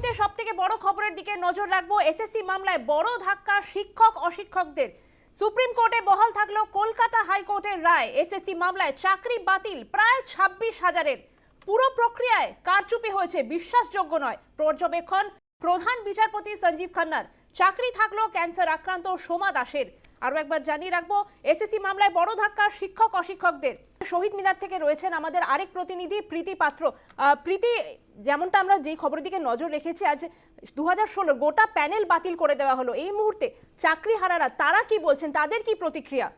মুহূর্তে সব থেকে বড় খবরের দিকে নজর রাখব। এসএসসি মামলায় বড় ধাক্কা শিক্ষক অশিক্ষকদের। সুপ্রিম কোর্টে বহাল থাকল কলকাতা হাইকোর্টের রায়। এসএসসি মামলায় চাকরি বাতিল প্রায় ছাব্বিশ হাজারের। পুরো প্রক্রিয়ায় কারচুপি হয়েছে, বিশ্বাসযোগ্য নয়। পর্যবেক্ষণ, প্রধান বিচারপতি সঞ্জীব খান্নার। চাকরি থাকল ক্যান্সার আক্রান্ত সোমা দাসের। আরও একবার জানিয়ে রাখব, এসএসসি মামলায় বড় ধাক্কা শিক্ষক অশিক্ষকদের। শহীদ মিনার থেকে রয়েছেন আমাদের আরেক প্রতিনিধি, প্রীতি পাত্র। প্রীতি, যেমনটা আমরা যেই খবরের দিকে নজর রেখেছি, আজ দু হাজার ষোলো গোটা প্যানেল বাতিল করে দেওয়া হলো। এই মুহূর্তে চাকরি হারারা, তারা কি বলছেন? তাদের কি প্রতিক্রিয়া?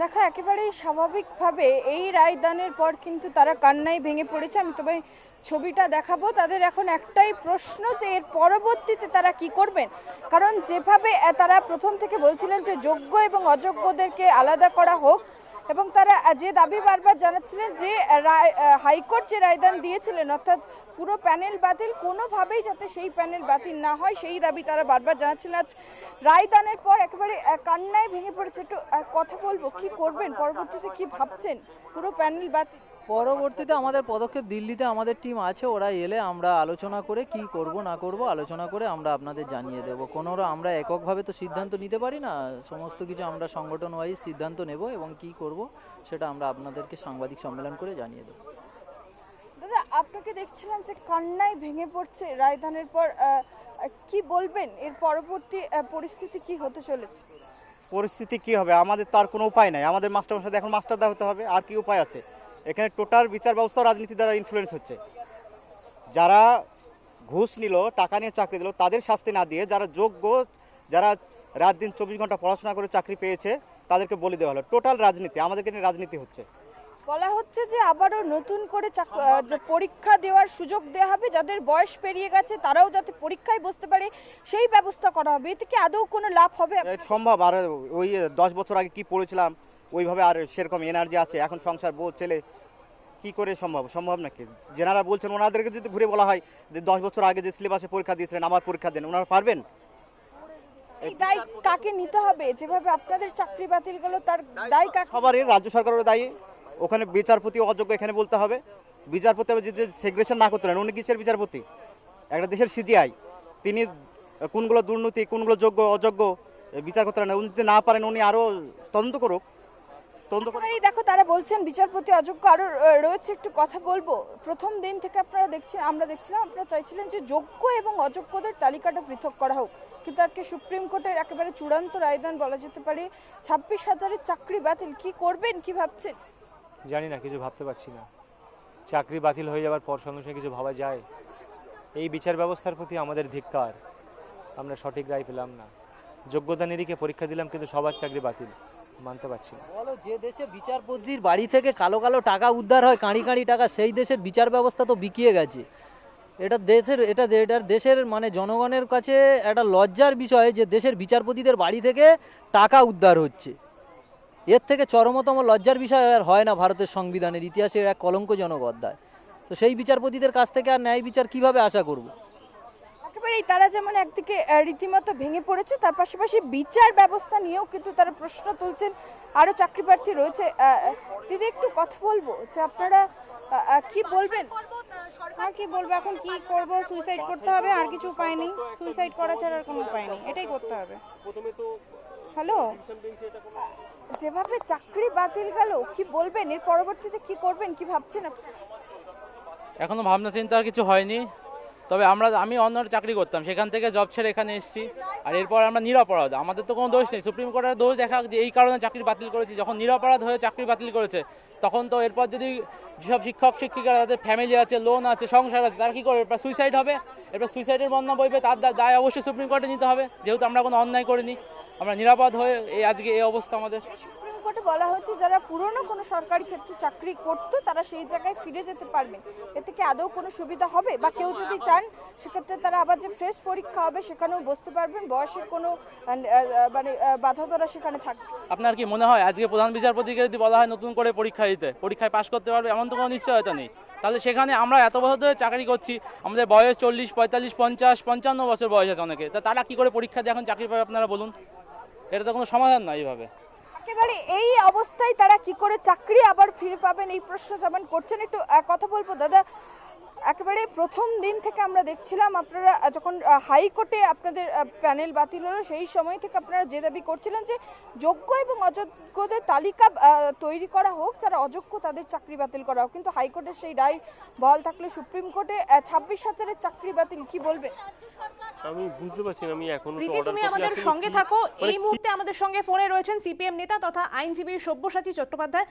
দেখো, একেবারেই স্বাভাবিকভাবে এই রায়দানের পর কিন্তু তারা কান্নায় ভেঙে পড়েছে। আমি তবে ছবিটা দেখাবো। তাদের এখন একটাই প্রশ্ন যে এর পরবর্তীতে তারা কি করবেন? কারণ যেভাবে তারা প্রথম থেকে বলছিলেন যে যোগ্য এবং অযোগ্যদেরকে আলাদা করা হোক এবং তারা যে দাবি বারবার জানাচ্ছিলেন যে হাইকোর্ট যে রায়দান দিয়েছিলেন, অর্থাৎ পুরো প্যানেল বাতিল, কোনোভাবেই যাতে সেই প্যানেল বাতিল না হয়, সেই দাবি তারা বারবার জানাচ্ছিলেন। আজ রায়দানের পর একেবারে কান্নায় ভেঙে পড়েছে। একটু কথা বলব, কি করবেন? পরবর্তীতে কি ভাবছেন? পুরো প্যানেল বাতিল। পরবর্তীতে আমাদের পদক্ষেপ দিল্লিতে আমাদের টিম আছে ওরা এলে আমরা আলোচনা করে কি করব না করব আলোচনা করে আমরা আপনাদের জানিয়ে দেব। কোনো আমরা এককভাবে তো সিদ্ধান্ত নিতে পারি না সমস্ত কিছু আমরা সংগঠন ওয়াইজ সিদ্ধান্ত নেব এবং কি করব সেটা আমরা আপনাদেরকে সাংবাদিক সম্মেলন করে জানিয়ে দেবো। দাদা আপনাকে দেখছিলাম যে কান্নায় ভেঙে পড়ছে রায়দানের পর কি বলবেন? এর পরবর্তী পরিস্থিতি কি হতে চলেছে? পরিস্থিতি কি হবে? আমাদের তো আর কোনো উপায় নাই। আমাদের মাস্টার সাথে এখন মাস্টার দেওয়া হতে হবে আর কি উপায় আছে? এখানে টোটাল বিচার ব্যবস্থা রাজনীতি দ্বারা ইনফ্লুয়েন্স হচ্ছে। যারা ঘুষ নিল টাকা নিয়ে চাকরি দিল তাদের শাস্তি না দিয়ে যারা যোগ্য যারা রাত দিন চব্বিশ ঘণ্টা পড়াশোনা করে চাকরি পেয়েছে তাদেরকে বলে দেওয়া হলো। টোটাল রাজনীতি আমাদেরকে নিয়ে রাজনীতি হচ্ছে। বলা হচ্ছে যে আবারও নতুন করে পরীক্ষা দেওয়ার সুযোগ দেওয়া হবে যাদের বয়স পেরিয়ে গেছে তারাও যাতে পরীক্ষায় বসতে পারে সেই ব্যবস্থা করা হবে। এতে কি আদৌ কোনো লাভ হবে? সম্ভব। আর ওই দশ বছর আগে কি পড়েছিলাম ওইভাবে আর সেরকম এনার্জি আছে এখন সংসার বউ ছেলে কি করে সম্ভব? সম্ভব নাকি? যেনারা বলছেন ওনাদেরকে যদি ঘুরে বলা হয় যে দশ বছর আগে যে সিলেবাসে পরীক্ষা দিয়েছিলেন আবার পরীক্ষা দেন ওনারা পারবেন? এই দায় কাকে নিতে হবে? যেভাবে আপনাদের চাকরি বাতিল গেল তার দায় কাকে? সবারই রাজ্য সরকারের দায়ী। ওখানে বিচারপতি অযোগ্য এখানে বলতে হবে। বিচারপতি আবার যদি সেগ্রেশন না করতে পারেন উনি কিসের বিচারপতি? একটা দেশের সিজিআই তিনি কোনগুলো দুর্নীতি কোনগুলো যোগ্য অযোগ্য বিচার করতে পারেন উনি যদি না পারেন উনি আরও তদন্ত করুক। তদন্ত দেখো তারা বলছেন বিচারপতি অযোগ্য আরও রয়েছে একটু কথা বলব। প্রথম দিন থেকে আপনারা দেখছেন আমরা দেখছিলাম আপনারা চাইছিলেন যে যোগ্য এবং অযোগ্যদের তালিকাটা পৃথক করা হোক। কিন্তু আজকে সুপ্রিম কোর্টের একেবারে চূড়ান্ত রায়দান বলা যেতে পারে ছাব্বিশ হাজারের চাকরি বাতিল কি করবেন কি ভাবছেন? জানি না কিছু ভাবতে পারছি না। চাকরি বাতিল হয়ে যাওয়ার পর সঙ্গে সঙ্গে কিছু ভাবা যায়। এই বিচার ব্যবস্থার প্রতি আমাদের ধিক্কার। আমরা সঠিক রায় পেলাম না। যোগ্যতা নিরিখে পরীক্ষা দিলাম কিন্তু সবার চাকরি বাতিল। মানতে পারছি না। বলো, যে দেশে বিচারপতির বাড়ি থেকে কালো কালো টাকা উদ্ধার হয়, কাঁড়ি কাঁড়ি টাকা, সেই দেশের বিচার ব্যবস্থা তো বিকিয়ে গেছে। এটা দেশের, এটা এটার দেশের মানে জনগণের কাছে একটা লজ্জার বিষয় যে দেশের বিচারপতিদের বাড়ি থেকে টাকা উদ্ধার হচ্ছে। এর থেকে চরমতম লজ্জার বিষয় আর হয় না ভারতের সংবিধানের ইতিহাসের এক কলঙ্কজনক অধ্যায়। তো সেই বিচারপতিদের কাছ থেকে আর ন্যায় বিচার কীভাবে আশা করব? একেবারেই তারা যেমন একদিকে রীতিমতো ভেঙে পড়েছে তার পাশাপাশি বিচার ব্যবস্থা নিয়েও কিন্তু তারা প্রশ্ন তুলছেন। আরও চাকরি প্রার্থী রয়েছে। দিদি একটু কথা বলব যে আপনারা কি বলবেন? আর কি বলব? এখন কি করব? সুইসাইড করতে হবে আর কিছু উপায় নেই। সুইসাইড করা ছাড়া আর কোনো উপায় নেই। এটাই করতে হবে। হ্যালো যেভাবে চাকরি বাতিল গেল কি বলবেন? এর পরবর্তীতে কি করবেন? কি ভাবছেন? এখনও ভাবনা চিন্তা আর কিছু হয়নি। তবে আমরা, আমি অন্য চাকরি করতাম, সেখান থেকে জব ছেড়ে এখানে এসেছি। আর এরপর আমরা নিরপরাধ, আমাদের তো কোনো দোষ নেই। সুপ্রিম কোর্টের দোষ দেখা যে এই কারণে চাকরি বাতিল করেছি, যখন নিরাপরাধ হয়ে চাকরি বাতিল করেছে, তখন তো এরপর যদি যেসব শিক্ষক, শিক্ষিকারা তাদের ফ্যামিলি আছে লোন আছে, সংসার আছে, তারা কী করবে? এরপর সুইসাইড হবে। এরপর সুইসাইডের বন্যা বইবে তার দায় অবশ্যই সুপ্রিম কোর্টে নিতে হবে। যেহেতু আমরা কোনো অন্যায় করিনি, আমরা নিরাপদ হয়ে এই আজকে এই অবস্থা আমাদের। কোর্টে বলা হচ্ছে যারা পুরনো কোনো সরকারি ক্ষেত্রে চাকরি করতো, তারা সেই জায়গায় ফিরে যেতে পারবেন এতে কি আদৌ কোনো সুবিধা হবে? বা কেউ যদি চান, সেক্ষেত্রে তারা আবার যে ফ্রেশ পরীক্ষা হবে, সেখানেও বসতে পারবেন। বয়সের কোনো মানে বাধা ধরা সেখানে থাকবে আপনার কি মনে হয়, আজকে প্রধান বিচারপতিকে যদি বলা হয় নতুন করে পরীক্ষা দিতে, পরীক্ষায় পাশ করতে পারবে, এমন তো কোনো নিশ্চয়তা নেই। তাহলে সেখানে আমরা এত বছর ধরে চাকরি করছি, আমাদের বয়স চল্লিশ, পঁয়তাল্লিশ, পঞ্চাশ, পঞ্চান্ন বছর বয়স আছে অনেকে। তা তারা কি করে পরীক্ষা দিয়ে এখন চাকরি পাবে আপনারা বলুন? এটা তো কোনো সমাধান নয় এইভাবে। একেবারে এই অবস্থায় তারা কি করে চাকরি আবার ফিরে পাবেন এই প্রশ্ন যেমন করছেন। একটু কথা বলব, দাদা। একেবারে প্রথম দিন থেকে আমরা দেখছিলাম আপনারা যখন হাইকোর্টে আপনাদের প্যানেল বাতিল হলো, সেই সময় থেকে আপনারা যে দাবি করছিলেন যে যোগ্য এবং অযোগ্যদের তালিকা তৈরি করা হোক, যারা অযোগ্য তাদের চাকরি বাতিল করা হোক। কিন্তু হাইকোর্টের সেই রায় বল থাকলে সুপ্রিম কোর্টে ছাব্বিশ হাজারের চাকরি বাতিল, কি বলবে আমি বুঝতে পারছি না আমি এখনও তো প্রীতি তুমি আমাদের সঙ্গে থাকো। মানে এই মুহূর্তে আমাদের সঙ্গে ফোনে রয়েছেন সিপিএম নেতা তথা আইনজীবী সব্যসাচী চট্টোপাধ্যায়।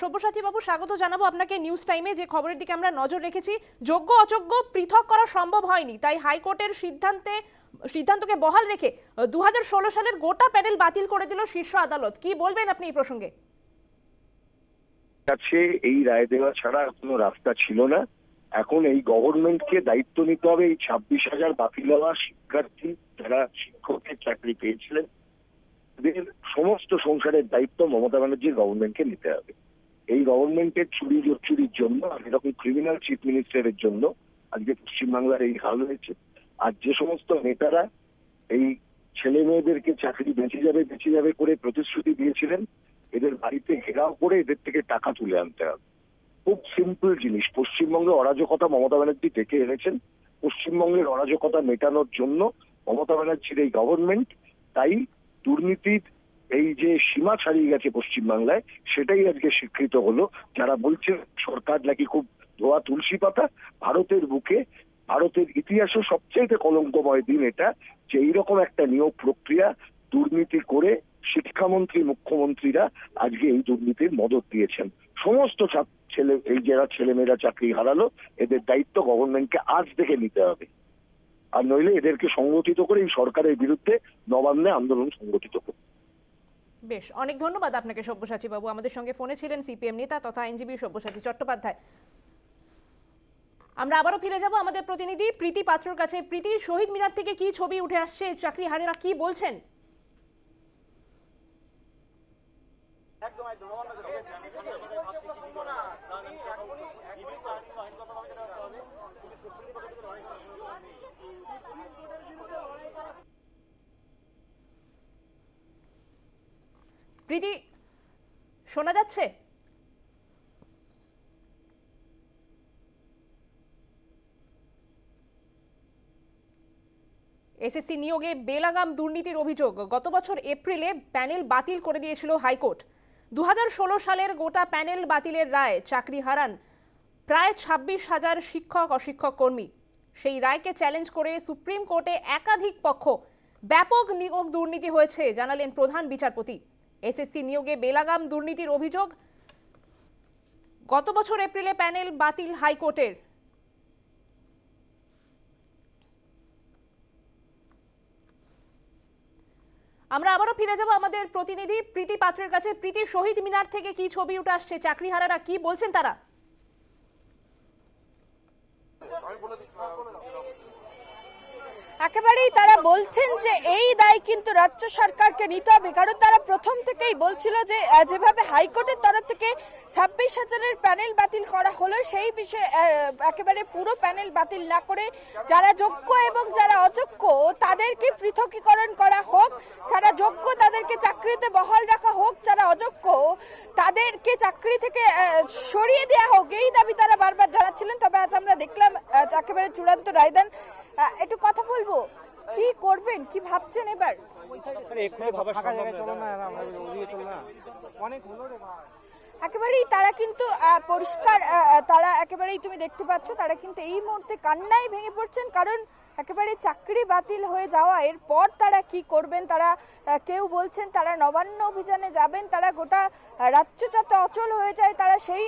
সব্যসাচী বাবু স্বাগত জানাব আপনাকে নিউজ টাইমে যে খবরের দিকে আমরা নজর রেখেছি। যোগ্য অযোগ্য পৃথক করা সম্ভব হয়নি তাই হাইকোর্টের সিদ্ধান্তে সিদ্ধান্তকে বহাল রেখে দু হাজার ষোলো সালের গোটা প্যানেল বাতিল করে দিল শীর্ষ আদালত। কি বলবেন আপনি এই প্রসঙ্গে? কাছে এই রায় দেওয়া ছাড়া কোনো রাস্তা ছিল না। এখন এই গভর্নমেন্টকে দায়িত্ব নিতে হবে। এই ছাব্বিশ হাজার বাতিল হওয়া শিক্ষার্থী যারা শিক্ষকের চাকরি পেয়েছিলেন, তাদের সমস্ত সংসারের দায়িত্ব মমতা ব্যানার্জির গভর্নমেন্টকে নিতে হবে। এই গভর্নমেন্টের চুরি চুরির জন্য আর এরকম ক্রিমিনাল চিফ মিনিস্টারের জন্য আজকে পশ্চিমবাংলার এই হাল হয়েছে। আর যে সমস্ত নেতারা এই ছেলে মেয়েদেরকে চাকরি বেঁচে যাবে বেঁচে যাবে করে প্রতিশ্রুতি দিয়েছিলেন, এদের বাড়িতে ঘেরাও করে এদের থেকে টাকা তুলে আনতে হবে। খুব সিম্পল জিনিস। পশ্চিমবঙ্গে অরাজকতা মমতা ব্যানার্জি ডেকে এনেছেন। পশ্চিমবঙ্গের অরাজকতা মেটানোর জন্য মমতা ব্যানার্জির এই গভর্নমেন্ট তাই দুর্নীতির এই যে সীমা ছাড়িয়ে গেছে পশ্চিমবাংলায়, সেটাই আজকে স্বীকৃত হলো। যারা বলছে সরকার নাকি খুব ধোয়া তুলসী পাতা, ভারতের বুকে, ভারতের ইতিহাসে সবচেয়ে কলঙ্কময় দিন এটা যে এইরকম একটা নিয়োগ প্রক্রিয়া, দুর্নীতি করে শিক্ষামন্ত্রী, মুখ্যমন্ত্রীরা আজকে এই দুর্নীতির মদত দিয়েছেন। সমস্ত ছাত্র ছেলে, এই যারা ছেলেমেয়েরা চাকরি হারালো, এদের দায়িত্ব গভর্নমেন্টকে আজ থেকে নিতে হবে। আর নইলে এদেরকে সংগঠিত করে এই সরকারের বিরুদ্ধে নবান্নে আন্দোলন সংগঠিত করতে হবে। বেশ, অনেক ধন্যবাদ আপনাকে সব্যসাচী বাবু। আমাদের সঙ্গে ফোনে ছিলেন সিপিএম নেতা তথা আইনজীবী সব্যসাচী চট্টোপাধ্যায়। আমরা আবারও ফিরে যাব আমাদের প্রতিনিধি প্রীতি পাত্রর কাছে। প্রীতি, শহীদ মিনার থেকে কি ছবি উঠে আসছে? চাকরি হারেরা কি বলছেন? প্রীতি, শোনা যাচ্ছে? এসএসসি নিয়োগে বেলাগাম দুর্নীতির অভিযোগ। গত বছর এপ্রিলে প্যানেল বাতিল করে দিয়েছিল হাইকোর্ট। দুহাজার ষোলো সালের গোটা প্যানেল বাতিলের রায় চাকরি হারান প্রায় ছাব্বিশ হাজার শিক্ষক অশিক্ষক কর্মী। সেই রায়কে চ্যালেঞ্জ করে সুপ্রিম কোর্টে একাধিক পক্ষ ব্যাপক নিয়োগ দুর্নীতি হয়েছে, জানালেন প্রধান বিচারপতি। এসএসসি নিয়োগে বেলাগাম দুর্নীতির অভিযোগ। গত বছর এপ্রিলে প্যানেল বাতিল হাইকোর্টের। আমরা আবারও ফিরে যাব আমাদের প্রতিনিধি প্রীতি পাত্রের কাছে। প্রীতি, শহীদ মিনার থেকে কি ছবি উঠে আসছে? চাকরিহারারা কি বলছেন তারা? একেবারেই তারা বলছেন যে এই দায় কিন্তু রাজ্য সরকারকে নিতে হবে। কারণ তারা প্রথম থেকেই বলছিল যে যেভাবে হাইকোর্টের তরফ থেকে ছাব্বিশ হাজারের প্যানেল বাতিল করা হলো, সেই বিষয়ে একেবারে পুরো প্যানেল বাতিল না করে যারা যোগ্য এবং যারা অযোগ্য, তাদেরকে পৃথকীকরণ করা হোক, যারা যোগ্য তাদেরকে চাকরিতে বহাল রাখা হোক, যারা অযোগ্য তাদেরকে চাকরি থেকে সরিয়ে দেওয়া হোক, এই দাবি তারা বারবার জানাচ্ছিলেন। তবে আজ আমরা দেখলাম একেবারে চূড়ান্ত রায়দান। একটু কথা বলব? কি করবেন? কি ভাবছেন এবার? একেবারেই তারা কিন্তু পরিষ্কার তারা একেবারেই তুমি দেখতে পাচ্ছ তারা কিন্তু এই মুহূর্তে কান্নাই ভেঙে পড়ছেন কারণ একেবারে চাকরি বাতিল হয়ে যাওয়া, এরপর তারা কি করবেন? তারা কেউ বলছেন তারা নবান্ন অভিযানে যাবেন, তারা গোটা রাজ্য যাতে অচল হয়ে যায়, তারা সেই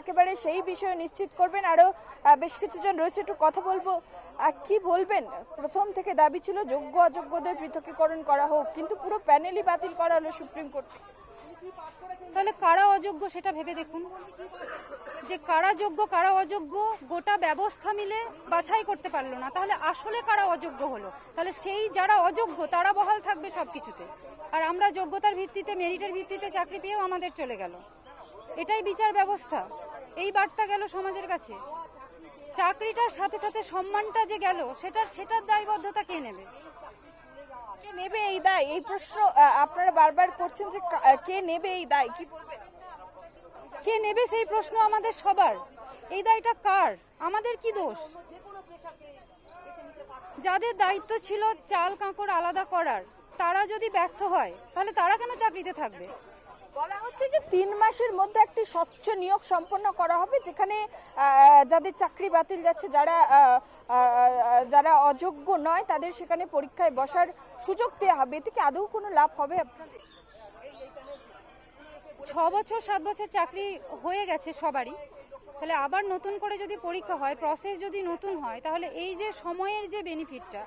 একেবারে সেই বিষয়ে নিশ্চিত করবেন। আরও বেশ কিছুজন রয়েছে, একটু কথা বলব। কি বলবেন? প্রথম থেকে দাবি ছিল যোগ্য অযোগ্যদের পৃথকীকরণ করা হোক, কিন্তু পুরো প্যানেলই বাতিল করা হলো সুপ্রিম কোর্ট। তাহলে কারা অযোগ্য সেটা ভেবে দেখুন। যে কারা যোগ্য, কারা অযোগ্য, গোটা ব্যবস্থা মিলে বাছাই করতে পারল না। তাহলে আসলে কারা অযোগ্য হলো? তাহলে সেই যারা অযোগ্য, তারা বহাল থাকবে সব কিছুতে আর আমরা যোগ্যতার ভিত্তিতে, মেরিটের ভিত্তিতে চাকরি পেয়েও আমাদের চলে গেল। এটাই বিচার ব্যবস্থা। এই বার্তা গেল সমাজের কাছে। চাকরিটার সাথে সাথে সম্মানটা যে গেল, সেটার সেটার দায়বদ্ধতা কে নেবে? কে নেবে এই দায়? এই প্রশ্ন আপনারা বারবার করছেন যে কে নেবে এই দায়? কি বলবেন? কে নেবে সেই প্রশ্ন আমাদের সবার? এই দায়টা কার? আমাদের কি দোষ? যাদের দায়িত্ব ছিল চাল কাঁকড় আলাদা করার, তারা যদি ব্যর্থ হয়, তাহলে তারা কেন চাকরিতে থাকবে? বলা হচ্ছে যে তিন মাসের মধ্যে একটি স্বচ্ছ নিয়োগ সম্পন্ন করা হবে, যেখানে যাদের চাকরি বাতিল যাচ্ছে, যারা যারা অযোগ্য নয়, তাদের সেখানে পরীক্ষায় বসার সুযোগ দেওয়া হবে। এতে কি আদৌ কোনো লাভ হবে আপনাদের? ছ বছর, সাত বছর চাকরি হয়ে গেছে সবারই। তাহলে আবার নতুন করে যদি পরীক্ষা হয় প্রসেস যদি নতুন হয়, তাহলে এই যে সময়ের যে বেনিফিটটা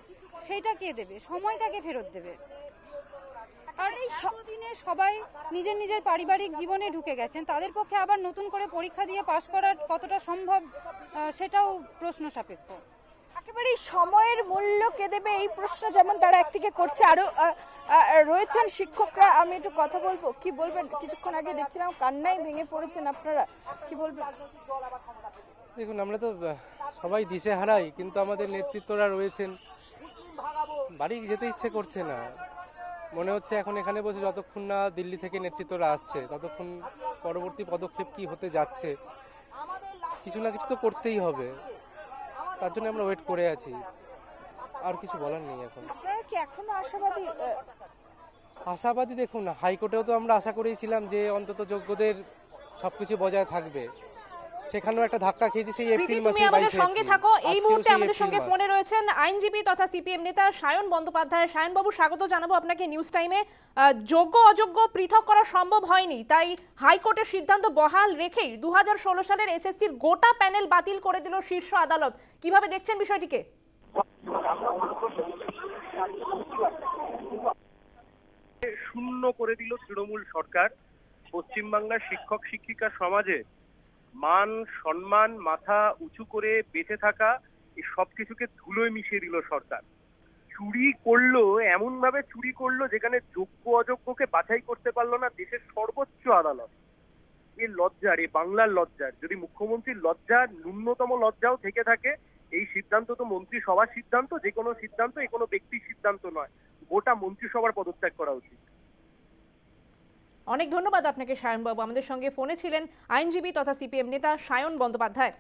সেইটা কে দেবে? সময়টাকে ফেরত দেবে? আর এই দিনে সবাই নিজের নিজের পারিবারিক জীবনে ঢুকে গেছেন। তাদের পক্ষে আবার নতুন করে পরীক্ষা দিয়ে পাশ করার কতটা সম্ভব সেটাও প্রশ্ন সাপেক্ষ। একেবারে সময়ের মূল্য কে দেবে এই প্রশ্ন যেমন তারা একদিকে করছে, আরও রয়েছেন শিক্ষকরা। আমি একটু কথা বলব। কি বলবেন? কিছুক্ষণ আগে দেখছিলাম কান্নাই ভেঙে পড়েছেন আপনারা। কি বলবেন? দেখুন, আমরা তো সবাই দিশে হারাই কিন্তু আমাদের নেতৃত্বরা রয়েছেন। বাড়ি যেতে ইচ্ছে করছে না। মনে হচ্ছে এখন এখানে বসে যতক্ষণ না দিল্লি থেকে নেতৃত্বরা আসছে, ততক্ষণ পরবর্তী পদক্ষেপ কি হতে যাচ্ছে, কিছু না কিছু তো করতেই হবে। তার জন্য আমরা ওয়েট করে আছি। আর কিছু বলার নেই এখন। আপনারা কি এখনও আশাবাদী আশাবাদী দেখুন হাইকোর্টেও তো আমরা আশা করেছিলাম যে অন্তত যোগ্যদের সবকিছু বজায় থাকবে। সেখানেও একটা ধাক্কা খেয়েছি সেই এপ্রিল তুমি মাসে আমাদের 22 সঙ্গে। থাকো। এই মুহূর্তে আমাদের সঙ্গে ফোনে রয়েছেন আইনজীবী তথা সিপিএম নেতা সায়ন বন্দ্যোপাধ্যায়। সায়ন বাবু স্বাগত জানাব আপনাকে নিউজ টাইমে আহ, যোগ্য অযোগ্য পৃথক করা সম্ভব হয়নি তাই হাইকোর্টের সিদ্ধান্ত বহাল রেখেই দুই হাজার ষোলো সালের এসএসসির গোটা প্যানেল বাতিল করে দিল শীর্ষ আদালত। কীভাবে দেখছেন বিষয়টিকে? শূন্য করে দিল তৃণমূল সরকার। পশ্চিমবাংলার শিক্ষক শিক্ষিকা সমাজে মান, সম্মান, মাথা উঁচু করে বেঁচে থাকা এই সব কিছুকে ধুলোয় মিশিয়ে দিল সরকার। চুরি করল এমন ভাবে চুরি করল যেখানে যোগ্য অযোগ্যকে বাছাই করতে পারল না দেশের সর্বোচ্চ আদালত। এ লজ্জার, এ বাংলার লজ্জার। যদি মুখ্যমন্ত্রীর লজ্জা ন্যূনতম লজ্জাও থেকে থাকে, এই সিদ্ধান্ত তো মন্ত্রিসভার সিদ্ধান্ত যে কোনো সিদ্ধান্ত, এ কোনো ব্যক্তির সিদ্ধান্ত নয়। গোটা মন্ত্রিসভার পদত্যাগ করা উচিত। অনেক ধন্যবাদ আপনাকে সায়নবাবু। আমাদের সঙ্গে ফোনে ছিলেন আইনজীবী তথা সিপিএম নেতা সায়ন বন্দ্যোপাধ্যায়।